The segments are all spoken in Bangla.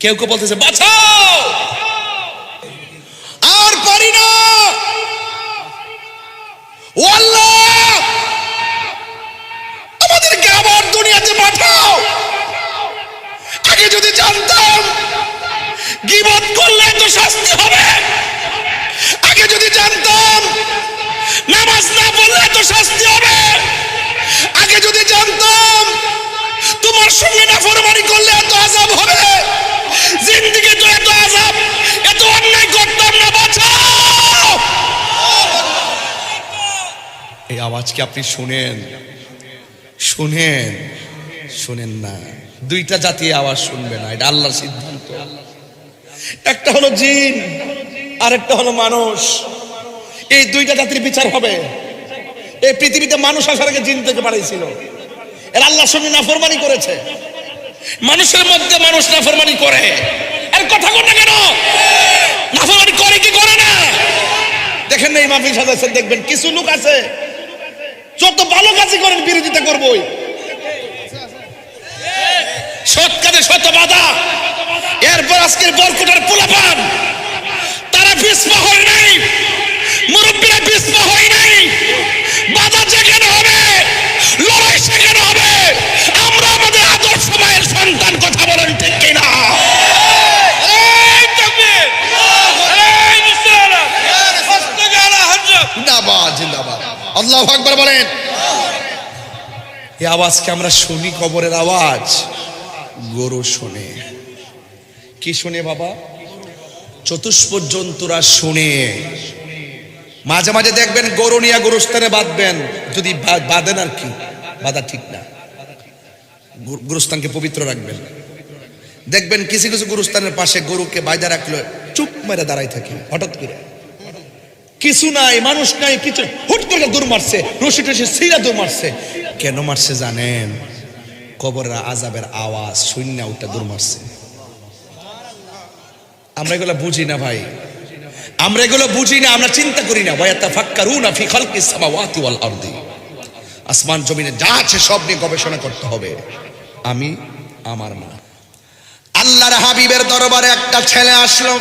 কেউ কেউ বলতেছে, বাঁচাও! আর পারি না! আবার দুনিয়াতে পাঠাও! আগে যদি জানতাম, গিবত করলে তো শাস্তি হবে। আগে যদি জানতাম, নামাজ না পড়লে তো শাস্তি হবে। আগে যদি জানতাম, তোমার সঙ্গে না ফরমানি করলে এত আজাব হবে। জিন্দিগি তো এত আজাব এত অন্যায় করতাম না বাঁচাও এই আওয়াজ কি আপনি শুনেন? শুনেন শুনেন না। দুইটা জাতি আওয়াজ শুনবে না, এটা আল্লাহর সিদ্ধান্ত। একটা হলো জিন আর একটা হলো মানুষ। এই দুইটা জাতির বিচার হবে। এই পৃথিবীতে মানুষ আসার আগে জিন থেকে বাড়াইছিল এর আল্লাহর সঙ্গে নাফরমানি করেছে। মানুষের মধ্যে মানুষ নাফরমানি করে। এর কথা কোনটা কেন? নাফরমানি করে কি করে না? দেখেন এই মাহফিল সাজাচ্ছেন দেখবেন কিছু লোক আছে, যত ভালো কাজই করেন, বিরোধিতা করবই। সৎ কাজে শত বাধা। এরপর আজকের বরকুটার পোলাপান। তারা পিছপা হয় নাই। আল্লাহ আকবার বলেন। এই আওয়াজকে আমরা শুনি কবরের আওয়াজ। গরু শুনে। কি শুনে বাবা? চতুষ্প জন্তুরা শুনে। মাঝে মাঝে দেখবেন গরু নিয়ে গরুস্থানে বাঁধবেন। যদি বাঁধেন আর কি? বাঁধা ঠিক না। গরু- গরুস্থানকে পবিত্র রাখবেন। দেখবেন কিছু কিছু গুরুস্থানের পাশে গরুকে বাইদা রাখলে চুপ মেরে দাঁড়াই থাকে, হঠাৎ করে। কিছু নাই, মানুষ নাই, কিছু হুট করে দূর মারছে, রশি টসি সিরা দূর মারছে। কেন মারছে জানেন? কবরের আজাবের আওয়াজ শূন্য ওটা দূর মারছে। আমরা এগুলো বুঝি না ভাই। আমরা এগুলো বুঝি না, আমরা চিন্তা করি না। ওয়াতা ফাক্কারুনা ফি খালকিস সামাওয়াতি ওয়াল আরদি। আসমান, জমিনে যা আছে সব নিয়ে গবেষণা করতে হবে। আমি, আমার না আল্লাহর হাবিবের দরবারে একটা ছেলে আসলো।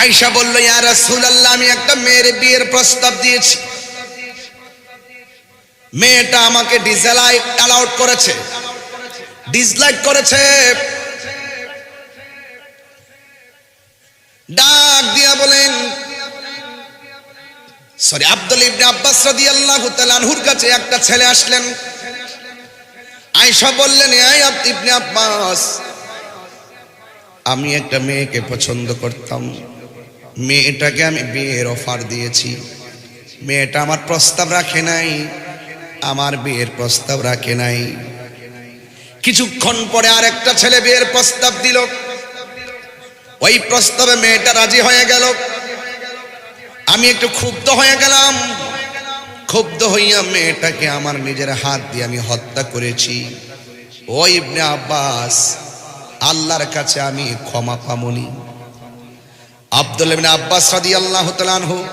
আয়সা বলল, ইয়া রাসূলুল্লাহ, আমি একটা মেয়ের বিয়ের প্রস্তাব দিয়েছি। মেয়েটা আমাকে ডিসলাইক অ্যালাউড করেছে। ডিসলাইক করেছে। ডাক দিয়া বলেন, সরি, আব্দুল ইবনে আব্বাস রাদিয়াল্লাহু তাআলা আনহুর কাছে একটা ছেলে আসলেন। আয়েশা বললেন এই ইবনে আব্বাস, আমি একটা মেয়েকে পছন্দ করতাম। মেয়েটাকে আমি বিয়ের অফার দিয়েছি। মেয়েটা আমার প্রস্তাব রাখে নাই। আমার বিয়ের প্রস্তাব রাখে নাই। কিছুক্ষণ পরে আর একটা ছেলে বিয়ের প্রস্তাব দিল। ওই প্রস্তাবে মেয়েটা রাজি হয়ে গেল। আমি একটু ক্ষুব্ধ হয়ে গেলাম। ক্ষুব্ধ হইয়া মেয়েটাকে আমার নিজের হাত দিয়ে আমি হত্যা করেছি। ও ইবনে আব্বাস, আল্লাহর কাছে আমি ক্ষমা পামনি। আব্দুল আব্বাস রাদিয়াল্লাহু তাআলা আনহু।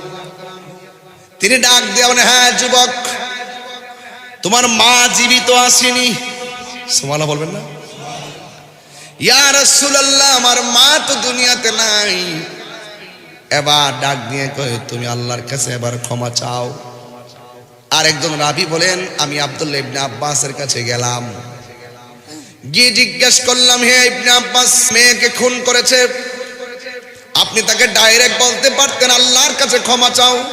তিনি ডাক বলেন হ্যাঁ যুবক, তোমার মা জীবিত আসেনি। সুবহানাল্লাহ বলবেন না। ইয়া রাসূলুল্লাহ, আমার মা তো দুনিয়াতে নাই। এবার ডাক দিয়ে কয়ে, তুমি আল্লাহর কাছে এবার ক্ষমা চাও। আরেকজন রাবি বলেন, আমি আব্দুল্লাহ ইবনে আব্বাসের কাছে গেলাম। গিয়ে জিজ্ঞেস করলাম, হে ইবনে আব্বাস, মেয়েকে খুন করেছে? আপনি তাকে ডাইরেক্ট বলতে পারতেন, আল্লাহর কাছে ক্ষমা চাও।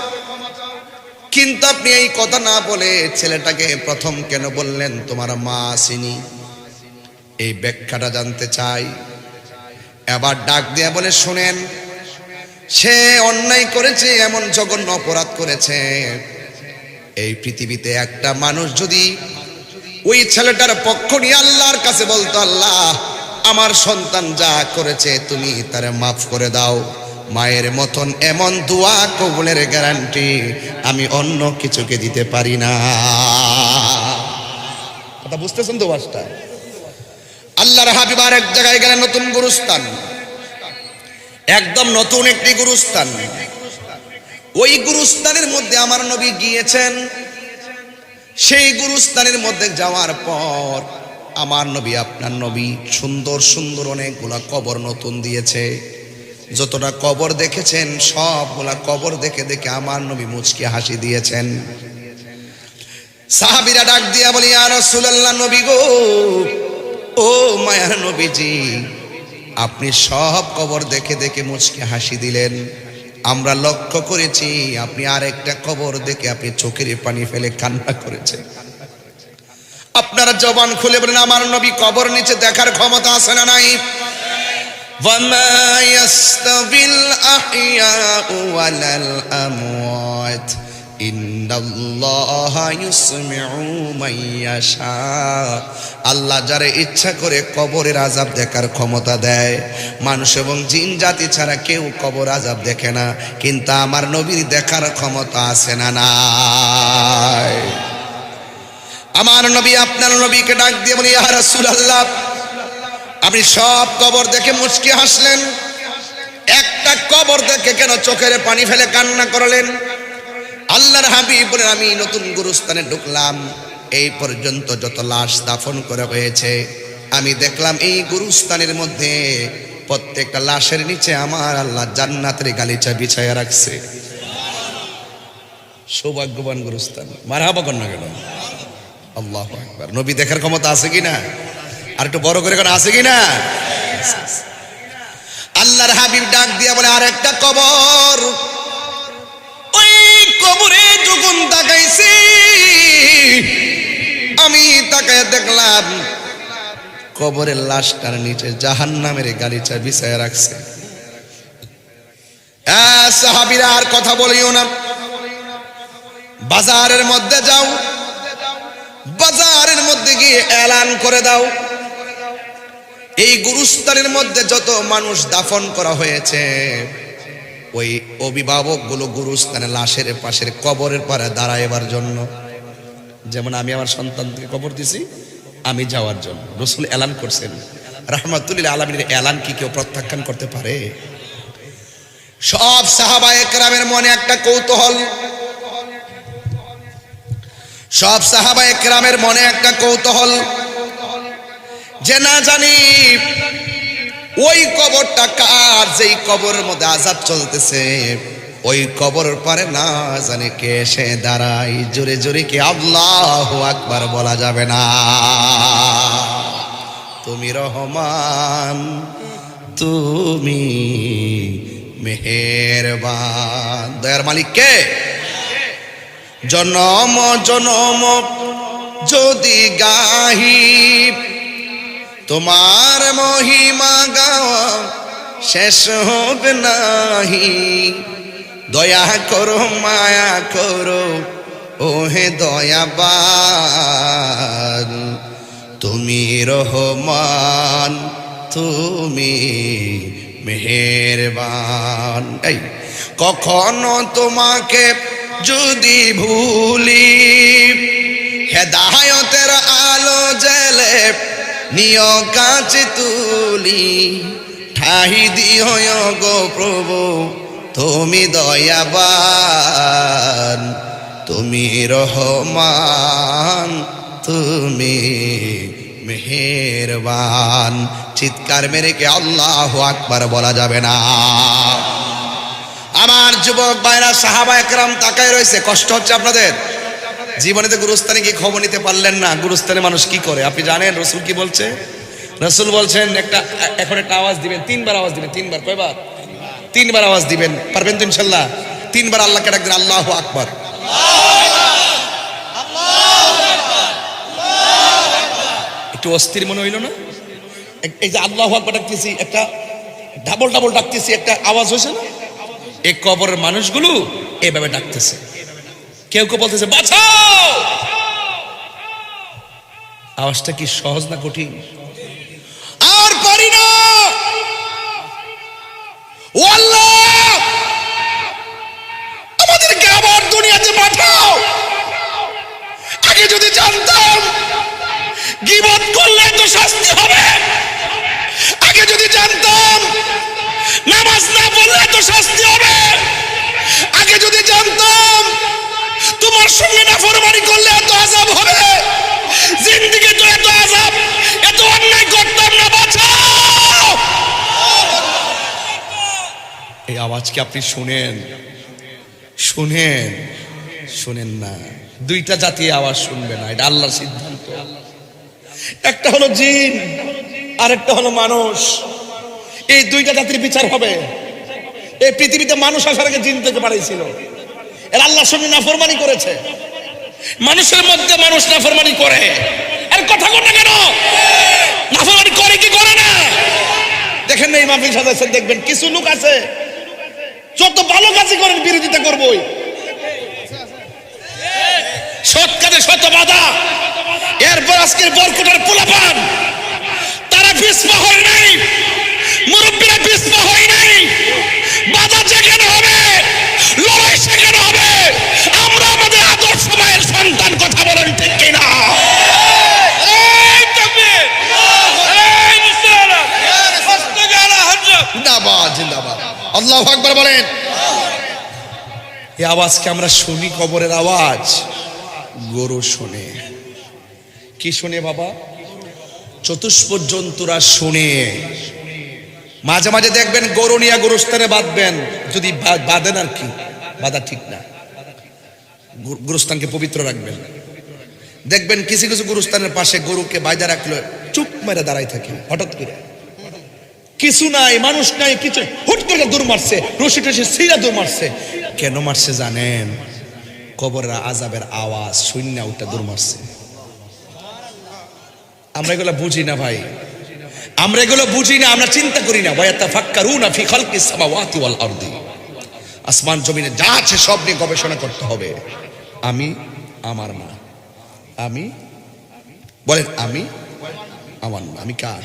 কিন্তু আপনি এই কথা না বলে ছেলেটাকে প্রথম কেন বললেন? তোমার মা আসেনি। এই ব্যাখ্যাটা জানতে চাই। এবার ডাক দেয়া বলে, শোনেন, সে অন্যায় করেছে, এমন জঘন্য অপরাধ করেছে। এই পৃথিবীতে একটা মানুষ যদি ওই ছেলেটার পক্ষ নিয়ে আল্লাহর কাছে বলতো, আল্লাহ আমার সন্তান যা করেছে তুমি তারে মাফ করে দাও। মায়ের মতন এমন দোয়া কবুলের গ্যারান্টি আমি অন্য কিছুকে দিতে পারি না। কথা বুঝতেছেন তো বাসটা? আল্লাহর হাবিবার এক জায়গায় গেলেন নতুন গুরুস্থান। একদম নতুন একটি গুরুস্থান। ওই গুরুস্থানের মধ্যে আমার নবী গিয়েছেন। সেই গুরুস্থানের মধ্যে যাওয়ার পর আমার নবী, আপনার নবী সুন্দর সুন্দর অনেকগুলা কবর নতুন দিয়েছে। যতটা কবর দেখেছেন, সবগুলা কবর দেখে দেখে আমার নবী মুচকে হাসি দিয়েছেন। সাহাবিরা ডাক দিয়া বলি আর রাসূলুল্লাহ, নবী গো, ও মায়ার নবীজি, আপনি সব কবর দেখে দেখে মুচকে হাসি দিলেন। আমরা লক্ষ্য করেছি, আপনি আরেকটা কবর দেখে আপনি চোখের পানি ফেলে কান্না করেছেন। আপনারা জবান খুলে বলেন আমার নবী কবর নিচে দেখার ক্ষমতা আছে না নাই وما يستوي الأحياء ولا الأموات إن الله يسمع من يشاء আল্লাহ যারে ইচ্ছা করে কবরের আজাব দেখার ক্ষমতা দেয় মানুষ এবং জিন জাতি ছাড়া কেউ কবর আজাব দেখে না কিন্তু আমার নবীর দেখার ক্ষমতা আছে না নাই আমার নবী, আপনার নবীকে ডাক দিয়ে বলি, ইয়া রাসূলুল্লাহ। আপনি সব কবর দেখে মুচকি হাসলেন। একটা কবর দেখে কেন চোখের পানি ফেলে কান্না করলেন? আল্লাহর হাবিব বলেন, আমি নতুন গুরুস্থানে ঢুকলাম। এই পর্যন্ত যত লাশ দাফন করা হয়েছে, আমি দেখলাম এই গুরুস্থানের মধ্যে প্রত্যেকটা লাশের নিচে আমার আল্লাহ জান্নাতের গালিচা বিছায়া রাখছে। সৌভাগ্যবান গুরুস্থান। মারহাবা কন্যা গেল। আল্লাহ আকবার। নবী দেখার ক্ষমতা আছে কি না? আর একটু বড় করে আছে কি না? আল্লাহর হাবিব ডাক দিয়া বলে আর একটা কবর। ওই কবরে যখন তাকাইছি, আমি তাকায় দেখলাম, কবরের লাশটার নিচে জাহান্নামের গালিচা বিছায় রাখছে। সাহাবীরা আর কথা বলিও না। বাজারের মধ্যে যাও। বাজারের মধ্যে গিয়ে এলান করে দাও। এই গুরুস্থানের মধ্যে যত মানুষ দাফন করা হয়েছে, ওই অভিভাবকগুলো গুরুস্থানে লাশের পাশের কবরের পারে দাঁড়াইবার জন্য। যেমন আমি আমার সন্তানকে কবর দিছি, আমি যাওয়ার জন্য। রসুল এলান করছেন। রহমাতুল্লাহ আলমীর এলান কি কেউ প্রত্যাখ্যান করতে পারে? সব সাহাবা একরামের মনে একটা কৌতূহল। সব সাহাবা একরামের মনে একটা কৌতূহল। যে না জানি ওই কবরটা কার, যেই কবরের মধ্যে আজাব চলতেছে, ওই কবর পারে না জানি কে এসে দাঁড়াই জোরে জোরে কি আল্লাহ আকবার বলা যাবে না। তুমি রহমান, তুমি মেহেরবান। দয়ার মালিক কে? জনম জনম, যদি গাহি, তোমার মহিমা গাওয়া শেষ হবে নাহি। দয়া করো, মায়া করো, ওহে দয়াবান। তুমি রহমান, তুমি মেহেরবান। এই, কখনো তোমাকে যদি ভুলি, হেদায়তের আলো জেলে নিয় কাছে তুলি। ঠাই দিও গো প্রভু, তুমি দয়াবান, তুমি রহমান, তুমি মেহেরবান। চিৎকার মেরে কে আল্লাহ আকবার বলা যাবে না। আমার যুবক ভাইরা, সাহাবা একরাম তাকায় রয়েছে। কষ্ট হচ্ছে আপনাদের? জীবনেতে গুরুস্থানে গিয়ে খবর নিতে পারলেন না? গুরুস্থানে মানুষ কি করে? আপনি জানেন, রসুল কি বলছে? রসুল বলছেন, একটা, এখন একটা আওয়াজ দিবেন, তিনবার আওয়াজ দিবেন, তিনবার, কয়বার? তিনবার আওয়াজ দিবেন, পারবেন তো ইনশাল্লাহ? তিনবার আল্লাহকে ডাকবেন, আল্লাহ আকবার। একটু অস্থির মনে হইল না? এই যে আল্লাহ আকবার ডাকতেছি, একটা ডাবল ডাবল ডাকতেছি, একটা আওয়াজ হয়েছে না? এই কবরের মানুষগুলো এভাবে ডাকতেছে। কেউ কেউ বলতেছে, বাঁচাও! আওয়াজটা কি সহজ না কঠিন? আর পারি না! ও আল্লাহ আমাদেরকে আবার দুনিয়াতে পাঠাও! আগে যদি জানতাম, গিবত করলে তো শাস্তি হবে! আগে যদি জানতাম, নামাজ না পড়লে তো শাস্তি আল্লাহর সঙ্গে নাফরমানি করলে এত আজাব হবে? জিন্দিগি তো এত আজাব এত অন্যায় করতাম না, বাঁচাও! এই আওয়াজকে আপনি শুনেন? শুনেন শুনেন না। দুইটা জাতি আওয়াজ শুনবে না, এটা আল্লাহর সিদ্ধান্ত। একটা হলো জিন, আরেকটা হলো মানুষ। এই দুইটা জাতির বিচার হবে। এই পৃথিবীতে মানুষ আসার আগে জিন থেকে পাড়াইছিল এর আল্লাহর সঙ্গে নাফরমানি করেছে। মানুষের মধ্যে মানুষ নাফরমানি করে। আর কথা না কেন? নাফরমানি করে কি করে না? দেখেন না এই মাহফিল দেখবেন কিছু লোক আছে, যত ভালো কাজই করেন, বিরোধিতা করবই। কাজে শত বাধা। এরপর আজকের বরকুটার পোলাপান। তারা বিস্মা হয় নাই। মুরব্বীরা বিস্মা হয় নাই। বাধা যেখানে আকবার বলেন। এই আওয়াজকে আমরা শুনি কবরের আওয়াজ, গরু শোনে। কি শোনে বাবা? চতুষ্প জন্তুরা শোনে। মাঝে মাঝে দেখবেন গরু নিয়ে গরুস্থানে বাঁধবেন, যদি বাঁধেন আর কি, বাঁধা ঠিক না। গরু- গরুস্থানকে পবিত্র রাখবেন। দেখবেন কিছু কিছু গরুস্থানের পাশে গরুকে বাইজা রাখলে চুপ মেরে দাঁড়াই থাকে, হঠাৎ করে। কিছু নাই, মানুষ নাই, কিছু হুট করে দূর মারছে, রশি টসি সিরা দূর মারছে। কেন মারছে জানেন? কবরের আজাবের আওয়াজ শূন্য উঠটা দূর মারছে। আমরা এগুলো বুঝি না ভাই। আমরা এগুলো বুঝি না, আমরা চিন্তা করি না। ওয়াতা ফাক্কারুনা ফি খালকিস সামাওয়াতি ওয়াল আরদি। আসমান, জমিনে যা আছে সব নিয়ে গবেষণা করতে হবে। আমি, আমার না আমি, বলেন আমি, আমার না আমি কার?